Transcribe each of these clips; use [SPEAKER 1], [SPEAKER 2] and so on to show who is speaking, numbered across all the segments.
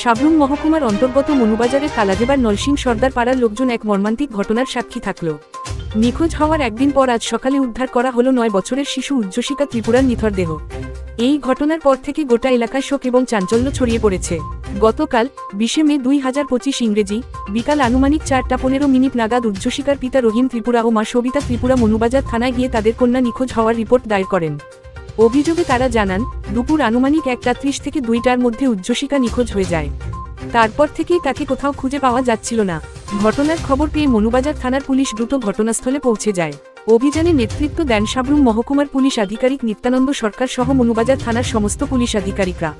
[SPEAKER 1] সাবরুম মহকুমার অন্তর্গত মনুবাজারের কালাগেবার নলসিং সর্দার পাড়ার লোকজন এক মর্মান্তিক ঘটনার সাক্ষী থাকল। নিখোঁজ হওয়ার একদিন পর আজ সকালে উদ্ধার করা হলো নয় বছরের শিশু উজ্জ্বশিকা ত্রিপুরার নিথর দেহ। এই ঘটনার পর থেকে গোটা এলাকায় শোক এবং চাঞ্চল্য ছড়িয়ে পড়েছে। গতকাল, বিশে মে দুই হাজার পঁচিশ ইংরেজি, বিকাল আনুমানিক চারটা পনেরো মিনিট নাগাদ উজ্জ্বশিকার পিতা রহিম ত্রিপুরা ও মা সবিতা ত্রিপুরা মনুবাজার থানায় গিয়ে তাদের কন্যা নিখোঁজ হওয়ার রিপোর্ট দায়ের করেন। অভিযোগে তারা জানান, দুপুর আনুমানিক একটা ত্রিশ থেকে দুইটার মধ্যে উজ্জ্বশিকা নিখোঁজ হয়ে যায়। তারপর থেকেই তাকে কোথাও খুঁজে পাওয়া যাচ্ছিল না। ঘটনার খবর পেয়ে মনুবাজার থানার পুলিশ দ্রুত ঘটনাস্থলে পৌঁছে যায়। অভিযানে নেতৃত্ব দেন সাবরুম মহকুমার পুলিশ আধিকারিক নিত্যানন্দ সরকার সহ মনুবাজার থানার সমস্ত পুলিশ আধিকারিকরা।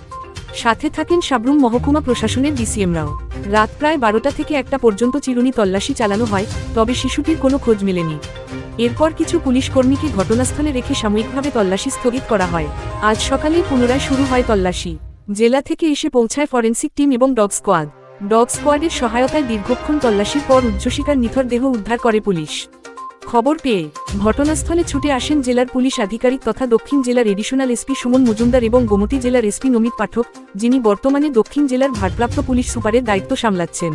[SPEAKER 1] সাথে থাকেন সাবরুম মহকুমা প্রশাসনের ডিসিএমরাও। রাত প্রায় বারোটা থেকে একটা পর্যন্ত চিরুনি তল্লাশি চালানো হয়, তবে শিশুটির কোনো খোঁজ মেলেনি। এরপর কিছু পুলিশ কর্মীকে ঘটনাস্থলে রেখে সাময়িকভাবে তল্লাশি স্থগিত করা হয়। আজ সকালে পুনরায় শুরু হয় তল্লাশি। জেলা থেকে এসে পৌঁছায় ফরেন্সিক টিম এবং ডগ স্কোয়াড। ডগ স্কোয়াডের সহায়তায় দীর্ঘক্ষণ তল্লাশির পর উচ্চশিকার নিথর দেহ উদ্ধার করে পুলিশ। খবর পেয়ে ঘটনাস্থলে ছুটে আসেন জেলার পুলিশ আধিকারিক তথা দক্ষিণ জেলার এডিশনাল এসপি সুমন মজুমদার এবং গোমতী জেলার এসপি নমিত পাঠক, যিনি বর্তমানে দক্ষিণ জেলার ভারপ্রাপ্ত পুলিশ সুপারের দায়িত্ব সামলাচ্ছেন।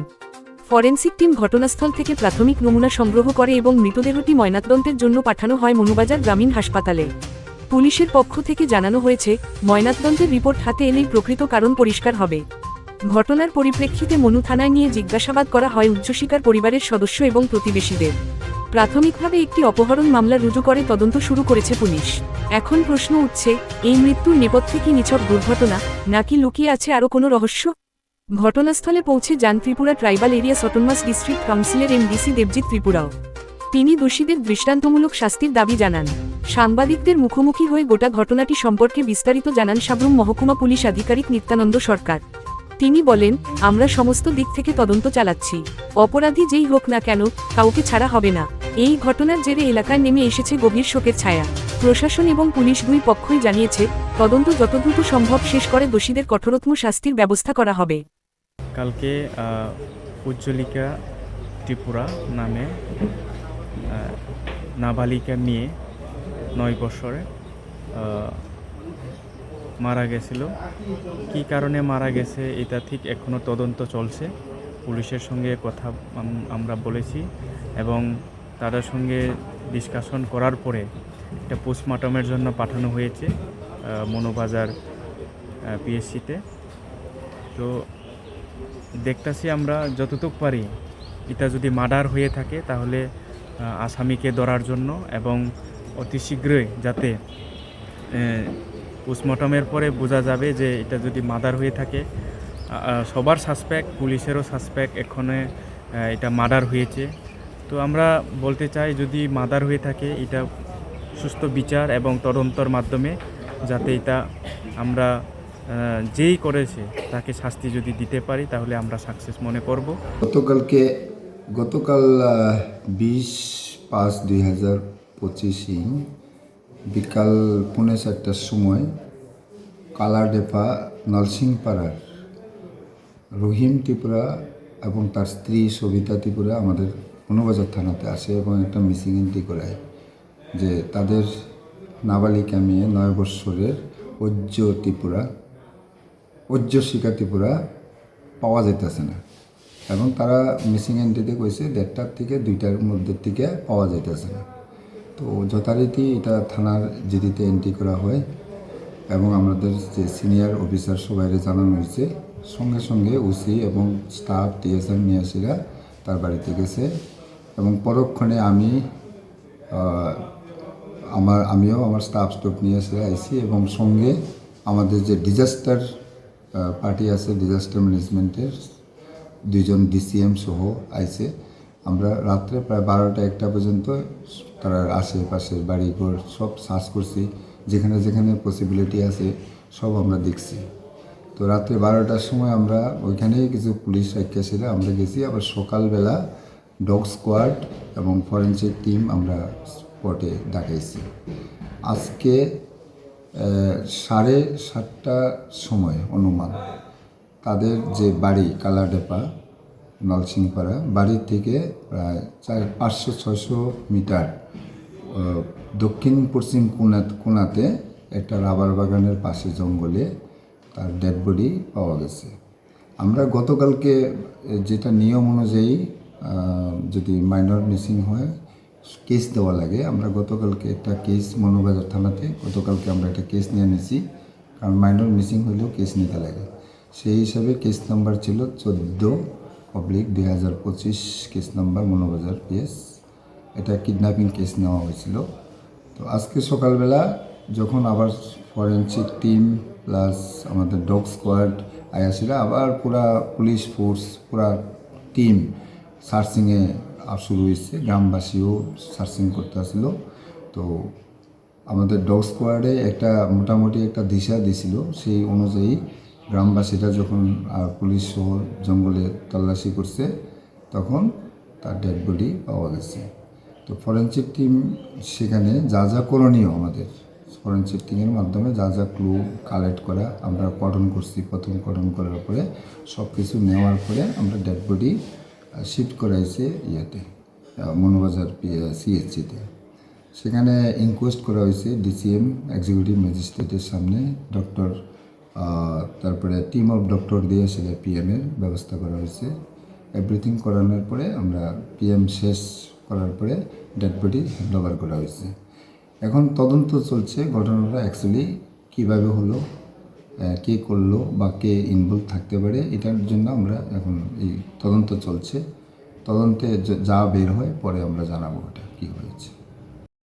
[SPEAKER 1] ফরেন্সিক টিম ঘটনাস্থল থেকে প্রাথমিক নমুনা সংগ্রহ করে এবং মৃতদেহটি ময়নাতদন্তের জন্য পাঠানো হয় মনুবাজার গ্রামীণ হাসপাতালে। পুলিশের পক্ষ থেকে জানানো হয়েছে, ময়নাতদন্তের রিপোর্ট হাতে এলেই প্রকৃত কারণ পরিষ্কার হবে। ঘটনার পরিপ্রেক্ষিতে মনু থানায় নিয়ে জিজ্ঞাসাবাদ করা হয় উচ্চশিকার পরিবারের সদস্য এবং প্রতিবেশীদের। প্রাথমিকভাবে একটি অপহরণ মামলা রুজু করে তদন্ত শুরু করেছে পুলিশ। এখন প্রশ্ন উঠছে, এই মৃত্যুর নেপথ্যে কি নিছক দুর্ঘটনা, নাকি লুকিয়ে আছে আরও কোনো রহস্য? ঘটনাস্থলে পৌঁছে যান Tripura tribal area autonomous district কাউন্সিলের এমডিসি দেবজিৎ ত্রিপুরাও। তিনি দোষীদের দৃষ্টান্তমূলক শাস্তির দাবি জানান। সাংবাদিকদের মুখোমুখি হয়ে গোটা ঘটনাটি সম্পর্কে বিস্তারিত জানান সাবরুম মহকুমা পুলিশ আধিকারিক নিত্যানন্দ সরকার। তিনি বলেন, আমরা সমস্ত দিক থেকে তদন্ত চালাচ্ছি। অপরাধী যেই হোক না কেন, কাউকে ছাড়া হবে না। এই ঘটনার জেরে এলাকায় নেমে এসেছে গভীর শোকের ছায়া। প্রশাসন এবং পুলিশ দুই পক্ষই জানিয়েছে, তদন্ত যত দ্রুত সম্ভব শেষ করে দোষীদের কঠোরতম শাস্তির ব্যবস্থা করা হবে।
[SPEAKER 2] কালকে উজ্জ্বলিকা ত্রিপুরা নামে নাবালিকা মেয়ে নয় বছরে মারা গেছিল। কি কারণে মারা গেছে এটা ঠিক এখনও তদন্ত চলছে। পুলিশের সঙ্গে কথা আমরা বলেছি এবং তাদের সঙ্গে ডিসকাশন করার পরে এটা পোস্টমর্টমের জন্য পাঠানো হয়েছে মনোবাজার পিএসসিতে তো দেখতাছি আমরা যতটুক পারি, এটা যদি মার্ডার হয়ে থাকে তাহলে আসামিকে ধরার জন্য এবং অতি শীঘ্রই যাতে পোস্টমর্টমের পরে বোঝা যাবে যে এটা যদি মার্ডার হয়ে থাকে সবার সাসপেক্ট পুলিশেরও সাসপেক্ট এখানে এটা মার্ডার হয়েছে। তো আমরা বলতে চাই যদি মাদার হয়ে থাকে, এটা সুস্থ বিচার এবং তদন্তর মাধ্যমে যাতে এটা আমরা যেই করেছে, তাকে শাস্তি যদি দিতে পারি, তাহলে আমরা সাকসেস মনে করব।
[SPEAKER 3] গতকালকে, গতকাল বিশ পাঁচ দুই হাজার পঁচিশে বিকাল পৌনে চারটার সময় কালারডেপা নলসিংপাড়ার রহিম ত্রিপুরা এবং তার স্ত্রী সবিতা ত্রিপুরা আমাদের অনুবাজার থানাতে আসে এবং একটা মিসিং এন্ট্রি করায় যে তাদের নাবালিকা মেয়ে নয় বৎসরের ঐজ্য ত্রিপুরা ঐজ্য শিকা ত্রিপুরা পাওয়া যাইতেছে না। এবং তারা মিসিং এন্ট্রিতে কইছে দেড়টার থেকে দুইটার মধ্যে থেকে পাওয়া যাইতেছে না। তো যথারীতি এটা থানার জিডিতে এন্ট্রি করা হয় এবং আমাদের যে সিনিয়র অফিসার সবাইকে জানানো হয়েছে, সঙ্গে সঙ্গে ওসি এবং স্টাফ টিএসআর মিয়াসিরা তার বাড়িতে গেছে এবং পরক্ষণে আমি আমার, আমিও আমার স্টাফ স্টপ নিয়ে এসে আইসি এবং সঙ্গে আমাদের যে ডিজাস্টার পার্টি আছে ডিজাস্টার ম্যানেজমেন্টের দুইজন ডিসিএম সহ আইসে আমরা রাত্রে প্রায় বারোটা, একটা পর্যন্ত তারা আশেপাশের বাড়িঘর সব সার্চ করছি। যেখানে যেখানে পসিবিলিটি আছে, সব আমরা দেখছি। তো রাত্রে বারোটার সময় আমরা ওইখানেই কিছু পুলিশ রাখা ছিল, আমরা গেছি। আবার সকালবেলা ডগ স্কোয়াড এবং ফরেন্সিক টিম আমরা স্পটে ডাকাইছি আজকে সাড়ে সাতটা সময় অনুমান। তাদের যে বাড়ি, কালাডেপা, নলসিংপাড়া বাড়ির থেকে প্রায় চার, পাঁচশো, ছয়শো মিটার দক্ষিণ পশ্চিম কোনা কোনাতে একটা রাবার বাগানের পাশে জঙ্গলে তার ডেড বডি পাওয়া গেছে। আমরা গতকালকে যেটা নিয়ম অনুযায়ী যদি মাইনর মিসিং হয় কেস দেওয়া লাগে। আমরা গতকালকে একটা কেস মনোবাজার থানাতে, গতকালকে আমরা একটা কেস নিয়ে নিয়েছি কারণ মাইনর মিসিং হলেও কেস নিতে লাগে। সেই হিসাবে কেস নাম্বার ছিল চোদ্দ পাবলিক দুই হাজার পঁচিশ কেস নাম্বার মনোবাজার কেস। এটা কিডন্যাপিং কেস নেওয়া হয়েছিল। তো আজকে সকালবেলা যখন আবার ফরেন্সিক টিম প্লাস আমাদের ডগ স্কোয়াড আয়াসিরা আবার পুরা পুলিশ ফোর্স, পুরা টিম সার্চিংয়ে শুরু হয়েছে। গ্রামবাসীও সার্চিং করতে আসছিল। তো আমাদের ডগ স্কোয়াডে একটা মোটামুটি একটা দিশা দিছিল। সেই অনুযায়ী গ্রামবাসীরা যখন পুলিশ সহ জঙ্গলে তল্লাশি করছে, তখন তার ডেড বডি পাওয়া গেছে। তো ফরেন্সিক টিম সেখানে যা যা করণীয় আমাদের, ফরেন্সিক টিমের মাধ্যমে যা যা ক্লু কালেক্ট করা, আমরা গঠন করছি প্রথম গঠন করার পরে সব কিছু নেওয়ার পরে আমরা ডেড বডি শিফট করাইছে ইয়েতে আহ, মনোবাজার সিএসজিতে সেখানে ইনকোয়েস্ট করা হয়েছে ডিসিএম এক্সিকিউটিভ ম্যাজিস্ট্রেটের সামনে। ডক্টর তারপরে টিম অফ ডক্টর দিয়ে সেটা পিএমের ব্যবস্থা করা হয়েছে। এভরিথিং করানোর পরে আমরা পিএম শেষ করার পরে ডেড বডি হ্যান্ড ওভার করা হয়েছে। এখন তদন্ত চলছে ঘটনাটা অ্যাকচুয়ালি কীভাবে হলো কে করল বা কে ইনভলভ থাকতে পারে, এটার জন্য আমরা এখন এই তদন্ত চলছে। তদন্তে যা বের হয়, পরে আমরা জানাব ওটা কী হয়েছে।